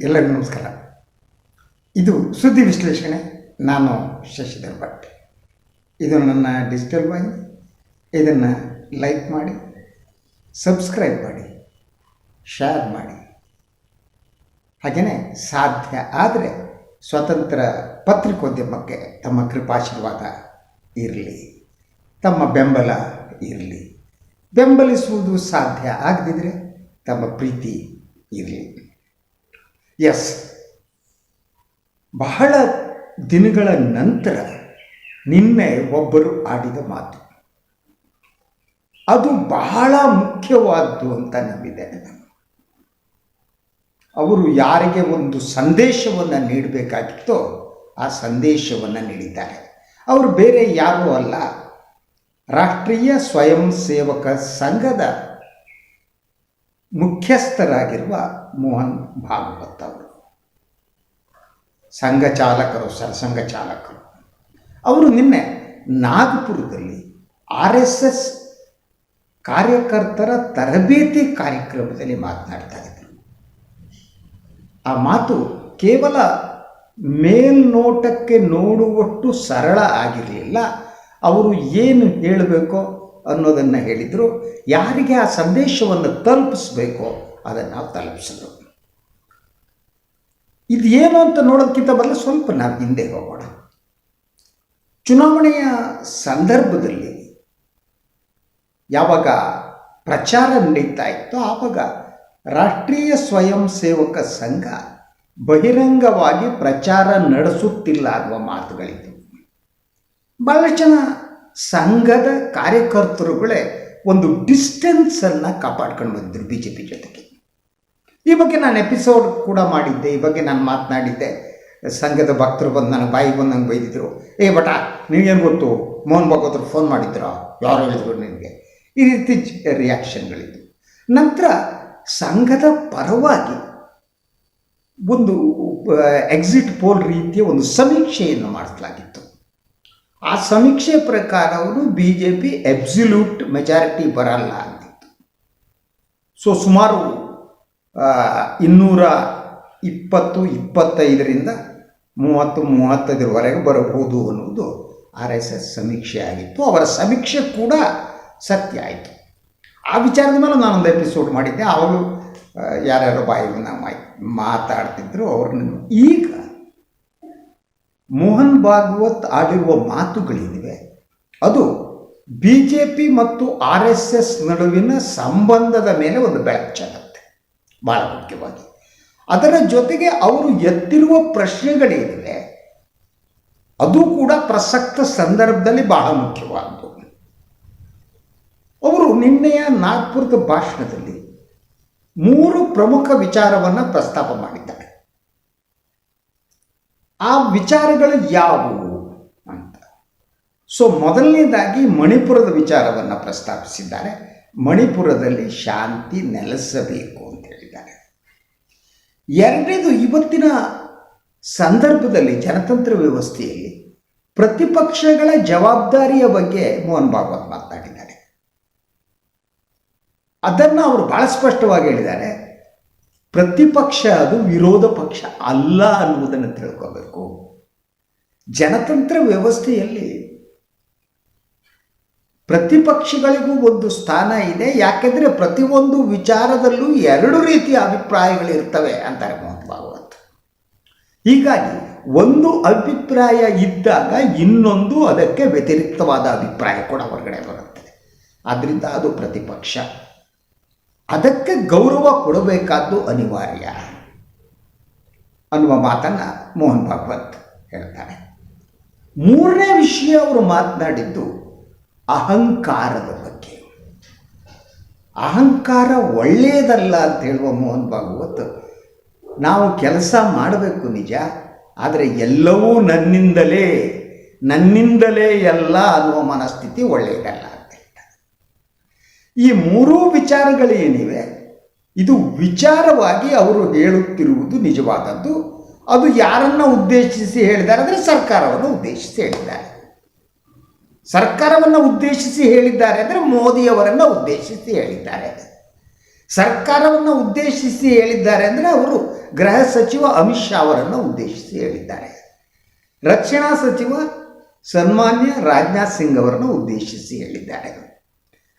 ಎಲ್ಲರಿಗೂ ನಮಸ್ಕಾರ. ಇದು ಸುದ್ದಿ ವಿಶ್ಲೇಷಣೆ, ನಾನು ಶಶಿಧರ್ ಭಟ್. ಇದು ನನ್ನ ಡಿಜಿಟಲ್ ವಾಹಿನಿ ಇದನ್ನು ಲೈಕ್ ಮಾಡಿ ಸಬ್ಸ್ಕ್ರೈಬ್ ಮಾಡಿ ಶೇರ್ ಮಾಡಿ. ಹಾಗೆಯೇ ಸಾಧ್ಯ ಆದರೆ ಸ್ವತಂತ್ರ ಪತ್ರಿಕೋದ್ಯಮಕ್ಕೆ ತಮ್ಮ ಕೃಪಾಶೀರ್ವಾದ ಇರಲಿ, ತಮ್ಮ ಬೆಂಬಲ ಇರಲಿ. ಬೆಂಬಲಿಸುವುದು ಸಾಧ್ಯ ಆಗದಿದ್ದರೆ ತಮ್ಮ ಪ್ರೀತಿ ಇರಲಿ. ಎಸ್ ಬಹಳ ದಿನಗಳ ನಂತರ ನಿನ್ನೆ ಒಬ್ಬರು ಆಡಿದ ಮಾತು. ಅದು ಬಹಳ ಮುಖ್ಯವಾದ್ದು ಅಂತ ನಂಬಿದೆ. ಅವರು ಯಾರಿಗೆ ಒಂದು ಸಂದೇಶವನ್ನು ನೀಡಬೇಕಾಗಿತ್ತೋ ಆ ಸಂದೇಶವನ್ನು ನೀಡಿದ್ದಾರೆ. ಅವರು ಬೇರೆ ಯಾರೂ ಅಲ್ಲ. ರಾಷ್ಟ್ರೀಯ ಸ್ವಯಂ ಸೇವಕ ಸಂಘದ ಮುಖ್ಯಸ್ಥರಾಗಿರುವ ಮೋಹನ್ ಭಾಗವತ್ ಅವರು. ಸಂಘ ಚಾಲಕರು, ಸರಸಂಘ ಚಾಲಕರು. ಅವರು ನಿನ್ನೆ ನಾಗಪುರದಲ್ಲಿ ಆರ್ ಎಸ್ ಎಸ್ ಕಾರ್ಯಕರ್ತರ ತರಬೇತಿ ಕಾರ್ಯಕ್ರಮದಲ್ಲಿ ಮಾತನಾಡ್ತಾ ಇದ್ದರು. ಆ ಮಾತು ಕೇವಲ ಮೇಲ್ನೋಟಕ್ಕೆ ನೋಡುವಷ್ಟು ಸರಳ ಆಗಿರಲಿಲ್ಲ. ಅವರು ಏನು ಹೇಳಬೇಕೋ ಅನ್ನೋದನ್ನು ಹೇಳಿದರು. ಯಾರಿಗೆ ಆ ಸಂದೇಶವನ್ನು ತಲುಪಿಸ್ಬೇಕೋ ಅದನ್ನು ತಲುಪಿಸಿದ್ರು. ಇದು ಏನು ಅಂತ ನೋಡೋದಕ್ಕಿಂತ ಬದಲು ಸ್ವಲ್ಪ ನಾವು ಹಿಂದೆ ಹೋಗೋಣ. ಚುನಾವಣೆಯ ಸಂದರ್ಭದಲ್ಲಿ ಯಾವಾಗ ಪ್ರಚಾರ ನಡೀತಾ ಇತ್ತೋ ಆವಾಗ ರಾಷ್ಟ್ರೀಯ ಸ್ವಯಂ ಸೇವಕ ಸಂಘ ಬಹಿರಂಗವಾಗಿ ಪ್ರಚಾರ ನಡೆಸುತ್ತಿಲ್ಲ ಅನ್ನುವ ಮಾತುಗಳಿತ್ತು ಬಹಳಷ್ಟು ಜನ ಸಂಘದ ಕಾರ್ಯಕರ್ತರುಗಳೇ ಒಂದು ಡಿಸ್ಟೆನ್ಸನ್ನು ಕಾಪಾಡ್ಕೊಂಡು ಬಂದಿದ್ರು ಬಿ ಜೆ ಪಿ ಜೊತೆಗೆ. ಈ ಬಗ್ಗೆ ನಾನು ಎಪಿಸೋಡ್ ಕೂಡ ಮಾಡಿದ್ದೆ, ಈ ಬಗ್ಗೆ ನಾನು ಮಾತನಾಡಿದ್ದೆ. ಸಂಘದ ಭಕ್ತರು ಬಂದು ನನಗೆ ಬಾಯಿ ಬಂದು ನಂಗೆ ಬೈದಿದ್ರು. ಏ ಬಟ ನೀವೇನು ಗೊತ್ತು? ಮೋಹನ್ ಭಾಗವತರು ಫೋನ್ ಮಾಡಿದ್ರು? ಯಾರು ಹೇಳಿದ್ರು ನಿನಗೆ? ಈ ರೀತಿ ರಿಯಾಕ್ಷನ್ಗಳಿದ್ದು ನಂತರ ಸಂಘದ ಪರವಾಗಿ ಒಂದು ಎಕ್ಸಿಟ್ ಪೋಲ್ ರೀತಿಯ ಒಂದು ಸಮೀಕ್ಷೆಯನ್ನು ಮಾಡಿಸಲಾಗಿತ್ತು. ಆ ಸಮೀಕ್ಷೆ ಪ್ರಕಾರ ಅವರು B J P absolute majority ಬರಲ್ಲ ಅಂತಿತ್ತು. ಸೊ ಸುಮಾರು ಇನ್ನೂರ ಇಪ್ಪತ್ತು, ಇಪ್ಪತ್ತೈದರಿಂದ ಮೂವತ್ತು, ಮೂವತ್ತೈದರವರೆಗೆ ಬರಬಹುದು ಅನ್ನುವುದು ಆರ್ ಎಸ್ ಎಸ್ ಸಮೀಕ್ಷೆ ಆಗಿತ್ತು. ಅವರ ಸಮೀಕ್ಷೆ ಕೂಡ ಸತ್ಯ ಆಯಿತು. ಆ ವಿಚಾರದ ಮೇಲೆ ನಾನೊಂದು ಎಪಿಸೋಡ್ ಮಾಡಿದ್ದೆ. ಅವರು ಯಾರ್ಯಾರೋ ಬಾಯಿಗೆ ನಾವು ಮಾತಾಡ್ತಿದ್ರು, ಅವ್ರನ್ನ ಈಗ ಮೋಹನ್ ಭಾಗವತ್ ಆಡಿರುವ ಮಾತುಗಳೇನಿವೆ ಅದು ಬಿ ಜೆ ಪಿ ಮತ್ತು ಆರ್ ಎಸ್ ಎಸ್ ನಡುವಿನ ಸಂಬಂಧದ ಮೇಲೆ ಒಂದು ಬೆಳಕು ಚೆಲ್ಲುತ್ತೆ ಭಾಳ ಮುಖ್ಯವಾಗಿ. ಅದರ ಜೊತೆಗೆ ಅವರು ಎತ್ತಿರುವ ಪ್ರಶ್ನೆಗಳೇನಿವೆ ಅದು ಕೂಡ ಪ್ರಸಕ್ತ ಸಂದರ್ಭದಲ್ಲಿ ಬಹಳ ಮುಖ್ಯವಾದ್ದು. ಅವರು ನಿನ್ನೆಯ ನಾಗ್ಪುರದ ಭಾಷಣದಲ್ಲಿ ಮೂರು ಪ್ರಮುಖ ವಿಚಾರವನ್ನು ಪ್ರಸ್ತಾಪ ಮಾಡಿದ್ದಾರೆ. ಆ ವಿಚಾರಗಳು ಯಾವುವು ಅಂತ. ಸೊ ಮೊದಲನೇದಾಗಿ ಮಣಿಪುರದ ವಿಚಾರವನ್ನು ಪ್ರಸ್ತಾಪಿಸಿದ್ದಾರೆ. ಮಣಿಪುರದಲ್ಲಿ ಶಾಂತಿ ನೆಲೆಸಬೇಕು ಅಂತ ಹೇಳಿದ್ದಾರೆ. ಎರಡನೇದು ಇವತ್ತಿನ ಸಂದರ್ಭದಲ್ಲಿ ಜನತಂತ್ರ ವ್ಯವಸ್ಥೆಯಲ್ಲಿ ಪ್ರತಿಪಕ್ಷಗಳ ಜವಾಬ್ದಾರಿಯ ಬಗ್ಗೆ ಮೋಹನ್ ಭಾಗವತ್ ಮಾತನಾಡಿದ್ದಾರೆ. ಅದನ್ನು ಅವರು ಬಹಳ ಸ್ಪಷ್ಟವಾಗಿ ಹೇಳಿದ್ದಾರೆ. ಪ್ರತಿಪಕ್ಷ ಅದು ವಿರೋಧ ಪಕ್ಷ ಅಲ್ಲ ಅನ್ನುವುದನ್ನು ತಿಳ್ಕೋಬೇಕು. ಜನತಂತ್ರ ವ್ಯವಸ್ಥೆಯಲ್ಲಿ ಪ್ರತಿಪಕ್ಷಗಳಿಗೂ ಒಂದು ಸ್ಥಾನ ಇದೆ, ಯಾಕೆಂದರೆ ಪ್ರತಿಯೊಂದು ವಿಚಾರದಲ್ಲೂ ಎರಡು ರೀತಿಯ ಅಭಿಪ್ರಾಯಗಳಿರ್ತವೆ ಅಂತಾರೆ ಮೋಹನ್ ಭಾಗವತ್. ಹೀಗಾಗಿ ಒಂದು ಅಭಿಪ್ರಾಯ ಇದ್ದಾಗ ಇನ್ನೊಂದು ಅದಕ್ಕೆ ವ್ಯತಿರಿಕ್ತವಾದ ಅಭಿಪ್ರಾಯ ಕೂಡ ಹೊರಗಡೆ ಬರುತ್ತೆ. ಆದ್ದರಿಂದ ಅದು ಪ್ರತಿಪಕ್ಷ. ಅದಕ್ಕೆ ಗೌರವ ಕೊಡಬೇಕಾದ್ದು ಅನಿವಾರ್ಯ ಅನ್ನುವ ಮಾತನ್ನು ಮೋಹನ್ ಭಾಗವತ್ ಹೇಳ್ತಾರೆ. ಮೂರನೇ ವಿಷಯ ಅವರು ಮಾತನಾಡಿದ್ದು ಅಹಂಕಾರದ ಬಗ್ಗೆ. ಅಹಂಕಾರ ಒಳ್ಳೆಯದಲ್ಲ ಅಂತ ಹೇಳುವ ಮೋಹನ್ ಭಾಗವತ್, ನಾವು ಕೆಲಸ ಮಾಡಬೇಕು ನಿಜ, ಆದರೆ ಎಲ್ಲವೂ ನನ್ನಿಂದಲೇ ನನ್ನಿಂದಲೇ ಎಲ್ಲ ಅನ್ನುವ ಮನಸ್ಥಿತಿ ಒಳ್ಳೆಯದಲ್ಲ ಈ ಮೂರೂ ವಿಚಾರಗಳೇನಿವೆ? ಇದು ವಿಚಾರವಾಗಿ ಅವರು ಹೇಳುತ್ತಿರುವುದು ನಿಜವಾದದ್ದು. ಅದು ಯಾರನ್ನ ಉದ್ದೇಶಿಸಿ ಹೇಳಿದ್ದಾರೆ ಅಂದರೆ ಸರ್ಕಾರವನ್ನು ಉದ್ದೇಶಿಸಿ ಹೇಳಿದ್ದಾರೆ. ಸರ್ಕಾರವನ್ನು ಉದ್ದೇಶಿಸಿ ಹೇಳಿದ್ದಾರೆ ಅಂದರೆ ಮೋದಿಯವರನ್ನು ಉದ್ದೇಶಿಸಿ ಹೇಳಿದ್ದಾರೆ. ಸರ್ಕಾರವನ್ನು ಉದ್ದೇಶಿಸಿ ಹೇಳಿದ್ದಾರೆ ಅಂದರೆ ಅವರು ಗೃಹ ಸಚಿವ ಅಮಿತ್ ಶಾ ಅವರನ್ನು ಉದ್ದೇಶಿಸಿ ಹೇಳಿದ್ದಾರೆ. ರಕ್ಷಣಾ ಸಚಿವ ಸನ್ಮಾನ್ಯ ರಾಜನಾಥ್ ಸಿಂಗ್ ಅವರನ್ನು ಉದ್ದೇಶಿಸಿ ಹೇಳಿದ್ದಾರೆ.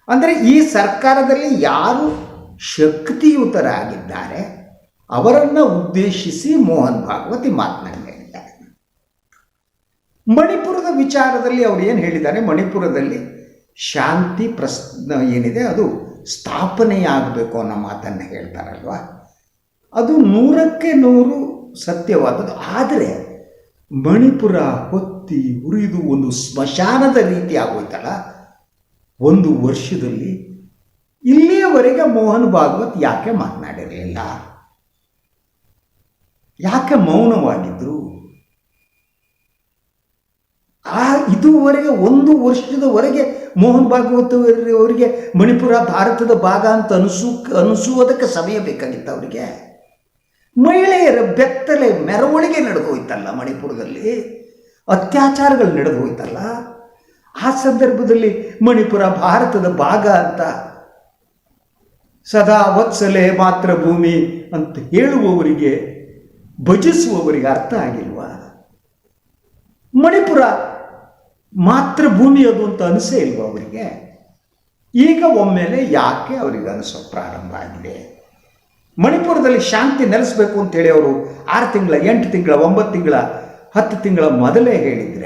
ಅಂದರೆ ಈ ಸರ್ಕಾರದಲ್ಲಿ ಯಾರು ಶಕ್ತಿಯುತರಾಗಿದ್ದಾರೆ, ಅವರನ್ನು ಉದ್ದೇಶಿಸಿ ಮೋಹನ್ ಭಾಗವತಿ ಮಾತನಾಡಿ ಹೇಳಿದ್ದಾರೆ. ಮಣಿಪುರದ ವಿಚಾರದಲ್ಲಿ ಅವರು ಏನು ಹೇಳಿದ್ದಾರೆ, ಮಣಿಪುರದಲ್ಲಿ ಶಾಂತಿ ಪ್ರಸ್ ಏನಿದೆ, ಅದು ಸ್ಥಾಪನೆಯಾಗಬೇಕು ಅನ್ನೋ ಮಾತನ್ನು ಹೇಳ್ತಾರಲ್ವ? ಅದು ನೂರಕ್ಕೆ ನೂರು ಸತ್ಯವಾದದ್ದು. ಆದರೆ ಮಣಿಪುರ ಹೊತ್ತಿ ಉರಿದು ಒಂದು ಸ್ಮಶಾನದ ರೀತಿ ಆಗೋಯ್ತಲ್ಲ? ಒಂದು ವರ್ಷದಲ್ಲಿ ಇಲ್ಲಿಯವರೆಗೆ ಮೋಹನ್ ಭಾಗವತ್ ಯಾಕೆ ಮಾತನಾಡಿರಲಿಲ್ಲ ಯಾಕೆ ಮೌನವಾಗಿದ್ರು? ಆ ಇದುವರೆಗೆ, ಒಂದು ವರ್ಷದವರೆಗೆ ಮೋಹನ್ ಭಾಗವತ್ ಅವರ- ಅವರಿಗೆ ಮಣಿಪುರ ಭಾರತದ ಭಾಗ ಅಂತ ಅನಿಸು, ಅನಿಸುವುದಕ್ಕೆ ಸಮಯ ಬೇಕಾಗಿತ್ತು ಅವರಿಗೆ. ಮಹಿಳೆಯರ ಬೆತ್ತಲೆ ಮೆರವಣಿಗೆ ನಡೆದು ಹೋಯ್ತಲ್ಲ ಮಣಿಪುರದಲ್ಲಿ. ಅತ್ಯಾಚಾರಗಳು ನಡೆದು ಹೋಯ್ತಲ್ಲ. ಆ ಸಂದರ್ಭದಲ್ಲಿ ಮಣಿಪುರ ಭಾರತದ ಭಾಗ ಅಂತ. ಸದಾ ವತ್ಸಲೆ ಮಾತ್ರ ಭೂಮಿ ಅಂತ ಹೇಳುವವರಿಗೆ, ಭಜಿಸುವವರಿಗೆ ಅರ್ಥ ಆಗಿಲ್ವಾ? ಮಣಿಪುರ ಮಾತ್ರ ಭೂಮಿ ಅದು ಅಂತ ಅನಿಸೇ ಇಲ್ವ ಅವರಿಗೆ? ಈಗ ಒಮ್ಮೆಲೆ ಯಾಕೆ ಅವರಿಗೆ ಅನಿಸೋ ಪ್ರಾರಂಭ ಆಗಿದೆ? ಮಣಿಪುರದಲ್ಲಿ ಶಾಂತಿ ನೆಲೆಸಬೇಕು ಅಂತೇಳಿ ಅವರು ಆರು ತಿಂಗಳ, ಎಂಟು ತಿಂಗಳ, ಒಂಬತ್ತು ತಿಂಗಳ, ಹತ್ತು ತಿಂಗಳ ಮೊದಲೇ ಹೇಳಿದರೆ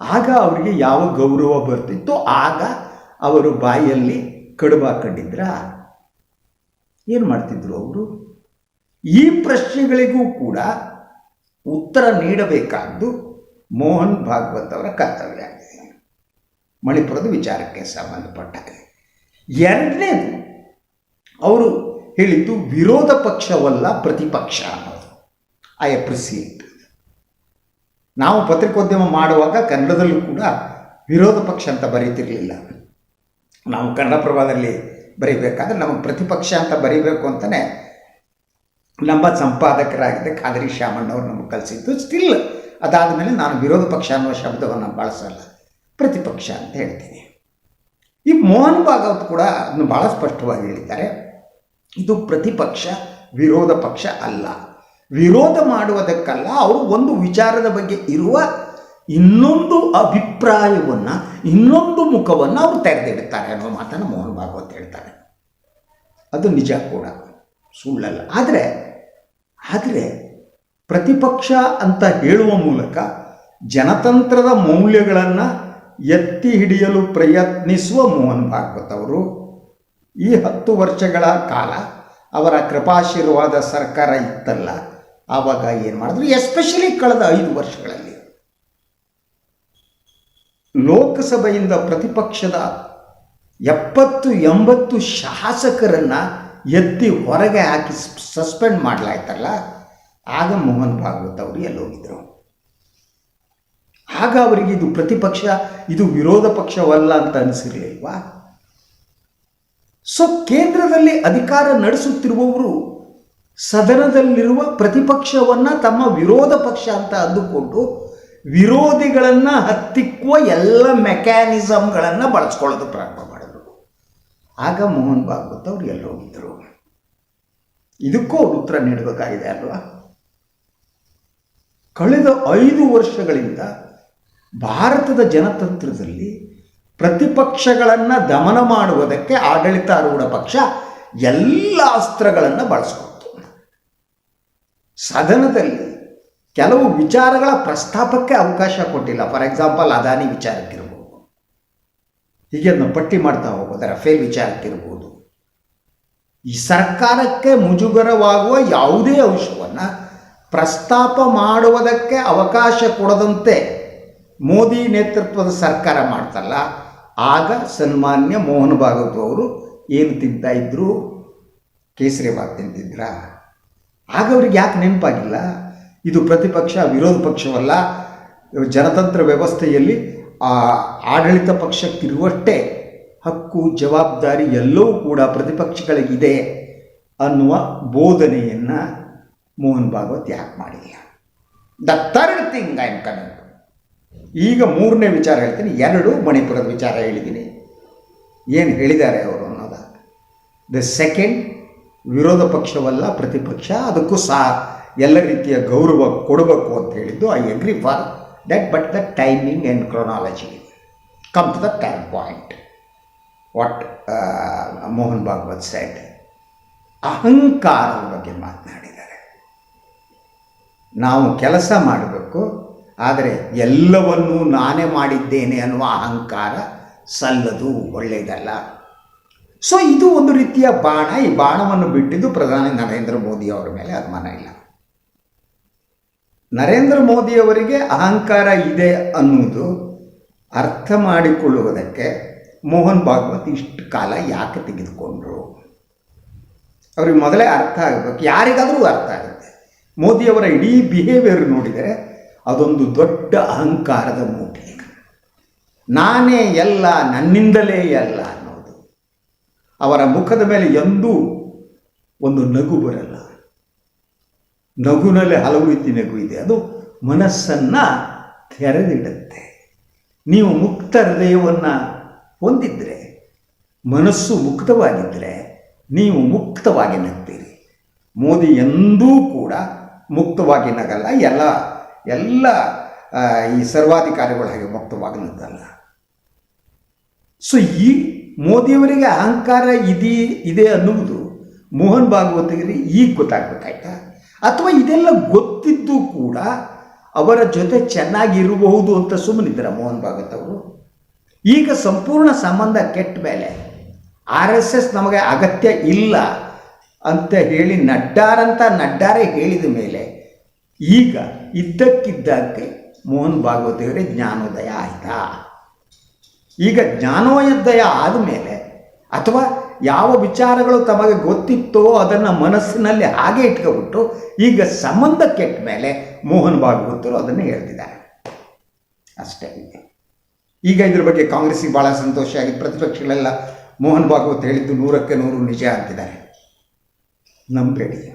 ಆಗ ಅವರಿಗೆ ಯಾವ ಗೌರವ ಬರ್ತಿತ್ತೋ ಆಗ ಅವರು ಬಾಯಲ್ಲಿ ಕಡುಬು ಏನು ಮಾಡ್ತಿದ್ರು ಅವರು? ಈ ಪ್ರಶ್ನೆಗಳಿಗೂ ಕೂಡ ಉತ್ತರ ನೀಡಬೇಕಾದ್ದು ಮೋಹನ್ ಭಾಗವತ್ ಅವರ ಕರ್ತವ್ಯ. ಆಗಿದೆ ಮಣಿಪುರದ ವಿಚಾರಕ್ಕೆ ಸಂಬಂಧಪಟ್ಟ. ಎರಡನೇದು, ಅವರು ಹೇಳಿದ್ದು ವಿರೋಧ ಪಕ್ಷವಲ್ಲ ಪ್ರತಿಪಕ್ಷ ಅನ್ನೋದು. ಐ ಅಪ್ರಿಸಿಯೇಟ್ ನಾವು ಪತ್ರಿಕೋದ್ಯಮ ಮಾಡುವಾಗ ಕನ್ನಡದಲ್ಲೂ ಕೂಡ ವಿರೋಧ ಪಕ್ಷ ಅಂತ ಬರೀತಿರಲಿಲ್ಲ. ನಾವು ಕನ್ನಡಪ್ರಭದಲ್ಲಿ ಬರೀಬೇಕಾದ್ರೆ ನಮಗೆ ಪ್ರತಿಪಕ್ಷ ಅಂತ ಬರೀಬೇಕು ಅಂತಲೇ ನಮ್ಮ ಸಂಪಾದಕರಾಗಿದ್ದ ಖಾದರಿ ಶಾಮಣ್ಣವ್ರು ನಮಗೆ ಕಲಿಸಿದ್ದು. ಸ್ಟಿಲ್ ಅದಾದ ಮೇಲೆ ನಾನು ವಿರೋಧ ಪಕ್ಷ ಅನ್ನೋ ಶಬ್ದವನ್ನು ಬಳಸಲ್ಲ. ಪ್ರತಿಪಕ್ಷ ಅಂತ ಹೇಳ್ತೀನಿ. ಈ ಮೋಹನ್ ಭಾಗವತ್ ಕೂಡ ಅದನ್ನು ಭಾಳ ಸ್ಪಷ್ಟವಾಗಿ ಹೇಳಿದ್ದಾರೆ. ಇದು ಪ್ರತಿಪಕ್ಷ, ವಿರೋಧ ಪಕ್ಷ ಅಲ್ಲ. ವಿರೋಧ ಮಾಡುವುದಕ್ಕಲ್ಲ, ಅವರು ಒಂದು ವಿಚಾರದ ಬಗ್ಗೆ ಇರುವ ಇನ್ನೊಂದು ಅಭಿಪ್ರಾಯವನ್ನು, ಇನ್ನೊಂದು ಮುಖವನ್ನು ಅವರು ತೆರೆದಿಡ್ತಾರೆ ಅನ್ನೋ ಮಾತನ್ನು ಮೋಹನ್ ಭಾಗವತ್ ಹೇಳ್ತಾರೆ. ಅದು ನಿಜ ಕೂಡ. ಸುಳ್ಳಲ್ಲ. ಆದರೆ ಆದರೆ ಪ್ರತಿಪಕ್ಷ ಅಂತ ಹೇಳುವ ಮೂಲಕ ಜನತಂತ್ರದ ಮೌಲ್ಯಗಳನ್ನು ಎತ್ತಿ ಹಿಡಿಯಲು ಪ್ರಯತ್ನಿಸುವ ಮೋಹನ್ ಭಾಗವತ್ ಅವರು ಈ ಹತ್ತು ವರ್ಷಗಳ ಕಾಲ ಅವರ ಕೃಪಾಶೀರ್ವಾದ ಸರ್ಕಾರ ಇತ್ತಲ್ಲ ಆವಾಗ ಏನು ಮಾಡಿದ್ರು? ಎಸ್ಪೆಷಲಿ ಕಳೆದ ಐದು ವರ್ಷಗಳಲ್ಲಿ. ಲೋಕಸಭೆಯಿಂದ ಪ್ರತಿಪಕ್ಷದ ಎಪ್ಪತ್ತು, ಎಂಬತ್ತು ಶಾಸಕರನ್ನು ಎತ್ತಿ ಹೊರಗೆ ಹಾಕಿ ಸಸ್ಪೆಂಡ್ ಮಾಡಲಾಯ್ತಲ್ಲ? ಆಗ ಮೋಹನ್ ಭಾಗವತ್ ಅವರು ಎಲ್ಲೋಗಿದ್ರು. ಆಗ ಅವರಿಗೆ ಇದು ಪ್ರತಿಪಕ್ಷ, ಇದು ವಿರೋಧ ಪಕ್ಷವಲ್ಲ ಅಂತ ಅನಿಸಿರಲಿಲ್ವಾ? ಸೊ ಕೇಂದ್ರದಲ್ಲಿ ಅಧಿಕಾರ ನಡೆಸುತ್ತಿರುವವರು ಸದನದಲ್ಲಿರುವ ಪ್ರತಿಪಕ್ಷವನ್ನು ತಮ್ಮ ವಿರೋಧ ಪಕ್ಷ ಅಂತ ಅಂದುಕೊಂಡು ವಿರೋಧಿಗಳನ್ನು ಹತ್ತಿಕ್ಕುವ ಎಲ್ಲ ಮೆಕ್ಯಾನಿಸಮ್ಗಳನ್ನು ಬಳಸ್ಕೊಳ್ಳೋದು ಪ್ರಾರಂಭ ಮಾಡಿದರು. ಆಗ ಮೋಹನ್ ಭಾಗವತ್ ಅವರು ಎಲ್ಲೋಗಿದ್ದರು ಇದಕ್ಕೂ ಅವ್ರು ಉತ್ತರ ನೀಡಬೇಕಾಗಿದೆ ಅಲ್ವಾ? ಕಳೆದ ಐದು ವರ್ಷಗಳಿಂದ ಭಾರತದ ಜನತಂತ್ರದಲ್ಲಿ ಪ್ರತಿಪಕ್ಷಗಳನ್ನು ದಮನ ಮಾಡುವುದಕ್ಕೆ ಆಡಳಿತಾರೂಢ ಪಕ್ಷ ಎಲ್ಲ ಅಸ್ತ್ರಗಳನ್ನು ಬಳಸ್ಕೊಳ್ತು ಸದನದಲ್ಲಿ ಕೆಲವು ವಿಚಾರಗಳ ಪ್ರಸ್ತಾಪಕ್ಕೆ ಅವಕಾಶ ಕೊಟ್ಟಿಲ್ಲ. ಫಾರ್ ಎಕ್ಸಾಂಪಲ್ ಅದಾನಿ ವಿಚಾರಕ್ಕಿರ್ಬೋದು. ಹೀಗೆ ಅದನ್ನು ಪಟ್ಟಿ ಮಾಡ್ತಾ ಹೋಗೋದು, ರಫೇಲ್ ವಿಚಾರಕ್ಕಿರ್ಬೋದು. ಈ ಸರ್ಕಾರಕ್ಕೆ ಮುಜುಗರವಾಗುವ ಯಾವುದೇ ಅಂಶವನ್ನು ಪ್ರಸ್ತಾಪ ಮಾಡುವುದಕ್ಕೆ ಅವಕಾಶ ಕೊಡದಂತೆ ಮೋದಿ ನೇತೃತ್ವದ ಸರ್ಕಾರ ಮಾಡ್ತಲ್ಲ, ಆಗ ಸನ್ಮಾನ್ಯ ಮೋಹನ್ ಭಾಗವತ್ ಅವರು ಏನು ತಿಂತಾ ಇದ್ರು? ಭಾಗ ತಿಂತಿದ್ರ ಆಗ ಅವ್ರಿಗೆ ಯಾಕೆ ನೆನಪಾಗಿಲ್ಲ? ಇದು ಪ್ರತಿಪಕ್ಷ, ವಿರೋಧ ಪಕ್ಷವಲ್ಲ. ಜನತಂತ್ರ ವ್ಯವಸ್ಥೆಯಲ್ಲಿ ಆ ಆಡಳಿತ ಪಕ್ಷಕ್ಕಿರುವಷ್ಟೇ ಹಕ್ಕು, ಜವಾಬ್ದಾರಿ ಎಲ್ಲವೂ ಕೂಡ ಪ್ರತಿಪಕ್ಷಗಳಿಗಿದೆ ಅನ್ನುವ ಬೋಧನೆಯನ್ನು ಮೋಹನ್ ಭಾಗವತ್ ಯಾಕೆ ಮಾಡಿಲ್ಲ? The third thing I am coming ಈಗ ಮೂರನೇ ವಿಚಾರ ಹೇಳ್ತೀನಿ, ಎರಡು ಮಣಿಪುರದ ವಿಚಾರ ಹೇಳಿದ್ದೀನಿ. ಏನು ಹೇಳಿದ್ದಾರೆ ಅವರು ಅನ್ನೋದ? ದ ಸೆಕೆಂಡ್ ವಿರೋಧ ಪಕ್ಷವಲ್ಲ, ಪ್ರತಿಪಕ್ಷ, ಅದಕ್ಕೂ ಸಹ ಎಲ್ಲ ರೀತಿಯ ಗೌರವ ಕೊಡಬೇಕು ಅಂತ ಹೇಳಿದ್ದು I agree for that but the timing and chronology come to the time point what Mohan Bhagwat side ಅಹಂಕಾರದ ಬಗ್ಗೆ ಮಾತನಾಡಿದ್ದಾರೆ. ನಾವು ಕೆಲಸ ಮಾಡಬೇಕು, ಆದರೆ ಎಲ್ಲವನ್ನೂ ನಾನೇ ಮಾಡಿದ್ದೇನೆ ಅನ್ನುವ ಅಹಂಕಾರ ಸಲ್ಲದು ಒಳ್ಳೆಯದಲ್ಲ. ಸೊ ಇದು ಒಂದು ರೀತಿಯ ಬಾಣ. ಈ ಬಾಣವನ್ನು ಬಿಟ್ಟಿದ್ದು ಪ್ರಧಾನಿ ನರೇಂದ್ರ ಮೋದಿ ಅವರ ಮೇಲೆ ಅನುಮಾನ ಇಲ್ಲ. ನರೇಂದ್ರ ಮೋದಿಯವರಿಗೆ ಅಹಂಕಾರ ಇದೆ ಅನ್ನುವುದು ಅರ್ಥ ಮಾಡಿಕೊಳ್ಳುವುದಕ್ಕೆ ಮೋಹನ್ ಭಾಗವತ್ ಇಷ್ಟು ಕಾಲ ಯಾಕೆ ತೆಗೆದುಕೊಂಡ್ರು? ಅವ್ರಿಗೆ ಮೊದಲೇ ಅರ್ಥ ಆಗಬೇಕು. ಯಾರಿಗಾದರೂ ಅರ್ಥ ಆಗುತ್ತೆ. ಮೋದಿಯವರ ಇಡೀ ಬಿಹೇವಿಯರ್ ನೋಡಿದರೆ ಅದೊಂದು ದೊಡ್ಡ ಅಹಂಕಾರದ ಮೂಟೆ. ನಾನೇ ಎಲ್ಲ ನನ್ನಿಂದಲೇ ಎಲ್ಲ ಅವರ ಮುಖದ ಮೇಲೆ ಎಂದೂ ಒಂದು ನಗು ಬರಲ್ಲ. ನಗುನಲ್ಲಿ ಹಲವು ರೀತಿ ನಗು ಇದೆ. ಅದು ಮನಸ್ಸನ್ನು ತೆರೆದಿಡುತ್ತೆ. ನೀವು ಮುಕ್ತ ಹೃದಯವನ್ನು ಹೊಂದಿದ್ರೆ, ಮನಸ್ಸು ಮುಕ್ತವಾಗಿದ್ದರೆ ನೀವು ಮುಕ್ತವಾಗಿ ನಗ್ತೀರಿ. ಮೋದಿ ಎಂದೂ ಕೂಡ ಮುಕ್ತವಾಗಿ ನಗಲ್ಲ. ಎಲ್ಲ ಎಲ್ಲ ಈ ಸರ್ವಾಧಿಕಾರಿಗಳ ಹಾಗೆ ಮುಕ್ತವಾಗಿ ನಗಲ್ಲ ಸೊ ಈ ಮೋದಿಯವರಿಗೆ ಅಹಂಕಾರ ಇದೆ ಇದೆ ಅನ್ನುವುದು ಮೋಹನ್ ಭಾಗವತರಿಗೆ ಈಗ ಗೊತ್ತಾಗಬೇಕಾಯ್ತಾ? ಅಥವಾ ಇದೆಲ್ಲ ಗೊತ್ತಿದ್ದು ಕೂಡ ಅವರ ಜೊತೆ ಚೆನ್ನಾಗಿರಬಹುದು ಅಂತ ಸುಮ್ಮನಿದ್ದಾರೆ ಮೋಹನ್ ಭಾಗವತ್ ಅವರು? ಈಗ ಸಂಪೂರ್ಣ ಸಂಬಂಧ ಕೆಟ್ಟ ಮೇಲೆ ಆರ್ ಎಸ್ ಎಸ್ ನಮಗೆ ಅಗತ್ಯ ಇಲ್ಲ ಅಂತ ಹೇಳಿ ನಡ್ಡಾರಂತ ನಡ್ಡಾರೆ ಹೇಳಿದ ಮೇಲೆ ಈಗ ಇದ್ದಕ್ಕಿದ್ದಕ್ಕೆ ಮೋಹನ್ ಭಾಗವತಿಯವರೇ ಜ್ಞಾನೋದಯ ಆಯಿತಾ? ಈಗ ಜ್ಞಾನೋದಯ ಆದಮೇಲೆ ಅಥವಾ ಯಾವ ವಿಚಾರಗಳು ತಮಗೆ ಗೊತ್ತಿತ್ತೋ ಅದನ್ನು ಮನಸ್ಸಿನಲ್ಲಿ ಹಾಗೆ ಇಟ್ಕೊಬಿಟ್ಟು ಈಗ ಸಂಬಂಧ ಕೆಟ್ಟ ಮೇಲೆ ಮೋಹನ್ ಭಾಗವತರು ಅದನ್ನು ಹೇಳ್ತಿದ್ದಾರೆ. ಅಷ್ಟೇ. ಈಗ ಇದ್ರ ಬಗ್ಗೆ ಕಾಂಗ್ರೆಸ್ಸಿಗೆ ಭಾಳ ಸಂತೋಷ ಆಗಿದೆ. ಪ್ರತಿಪಕ್ಷಗಳೆಲ್ಲ ಮೋಹನ್ ಭಾಗವತ್ ಹೇಳಿದ್ದು ನೂರಕ್ಕೆ ನೂರು ನಿಜ ಅಂತಿದ್ದಾರೆ. ನಂಬೇಡಿ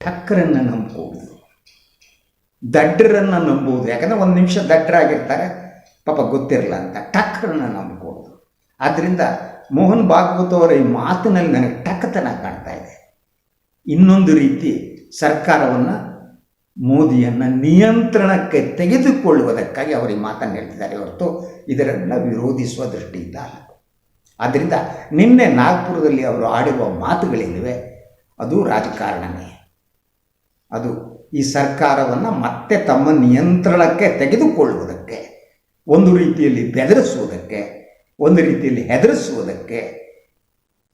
ಠಕ್ಕರನ್ನು ನಂಬುವುದು. ದಡ್ಡರನ್ನು ನಂಬುವುದು. ಯಾಕಂದರೆ ಒಂದು ನಿಮಿಷ ದಡ್ಡರಾಗಿರ್ತಾರೆ ಪಾಪ ಗೊತ್ತಿರಲ್ಲ ಅಂತ. ಟಕ್ಕರನ್ನ ಕೊಡೋದು ಆದ್ದರಿಂದ ಮೋಹನ್ ಭಾಗವತ್ ಅವರ ಈ ಮಾತಿನಲ್ಲಿ ನನಗೆ ಟಕ್ಕತನ ಕಾಣ್ತಾ ಇದೆ. ಇನ್ನೊಂದು ರೀತಿ ಸರ್ಕಾರವನ್ನು ಮೋದಿಯನ್ನು ನಿಯಂತ್ರಣಕ್ಕೆ ತೆಗೆದುಕೊಳ್ಳುವುದಕ್ಕಾಗಿ ಅವರು ಈ ಮಾತನ್ನು ಹೇಳ್ತಿದ್ದಾರೆ. ಹೊರತು ಇದರನ್ನು ವಿರೋಧಿಸುವ ದೃಷ್ಟಿಯಿಂದ ಆದ್ದರಿಂದ ನಿನ್ನೆ ನಾಗ್ಪುರದಲ್ಲಿ ಅವರು ಆಡಿರುವ ಮಾತುಗಳೇನಿವೆ, ಅದು ರಾಜಕಾರಣವೇ ಅದು ಈ ಸರ್ಕಾರವನ್ನು ಮತ್ತೆ ತಮ್ಮ ನಿಯಂತ್ರಣಕ್ಕೆ ತೆಗೆದುಕೊಳ್ಳುವುದಕ್ಕೆ ಒಂದು ರೀತಿಯಲ್ಲಿ ಬೆದರಿಸುವುದಕ್ಕೆ, ಒಂದು ರೀತಿಯಲ್ಲಿ ಹೆದರಿಸುವುದಕ್ಕೆ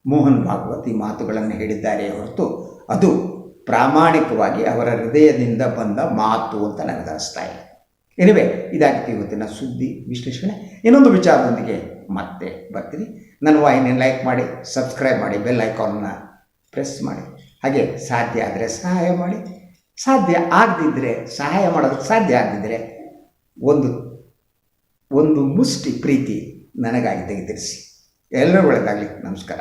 ಮೋಹನ್ ಭಾಗವತಿ ಮಾತುಗಳನ್ನು ಹೇಳಿದ್ದಾರೆ ಹೊರತು ಅದು ಪ್ರಾಮಾಣಿಕವಾಗಿ ಅವರ ಹೃದಯದಿಂದ ಬಂದ ಮಾತು ಅಂತ ನನಗನ್ನಿಸ್ತಾ ಇಲ್ಲ ಎನಿವೆ ಇದಾಗಿತ್ತು ಇವತ್ತಿನ ಸುದ್ದಿ, ವಿಶ್ಲೇಷಣೆ, ಇನ್ನೊಂದು ವಿಚಾರದೊಂದಿಗೆ ಮತ್ತೆ ಬರ್ತೀನಿ. ನನ್ನ ವಾಹಿನಿಯನ್ನು ಲೈಕ್ ಮಾಡಿ ಸಬ್ಸ್ಕ್ರೈಬ್ ಮಾಡಿ ಬೆಲ್ ಐಕಾನ್ನ ಪ್ರೆಸ್ ಮಾಡಿ. ಹಾಗೆ ಸಾಧ್ಯ ಆದರೆ ಸಹಾಯ ಮಾಡಿ. ಸಾಧ್ಯ ಆಗದಿದ್ದರೆ ಸಹಾಯ ಮಾಡೋದಕ್ಕೆ ಸಾಧ್ಯ ಆಗದಿದ್ದರೆ ಒಂದು ಒಂದು ಮುಷ್ಟಿ ಪ್ರೀತಿ ನನಗಾಗಿ ತೆಗೆದಿರಿಸಿ. ಎಲ್ಲರೂ ಒಳ್ಳೆಯದಾಗಲಿ ನಮಸ್ಕಾರ.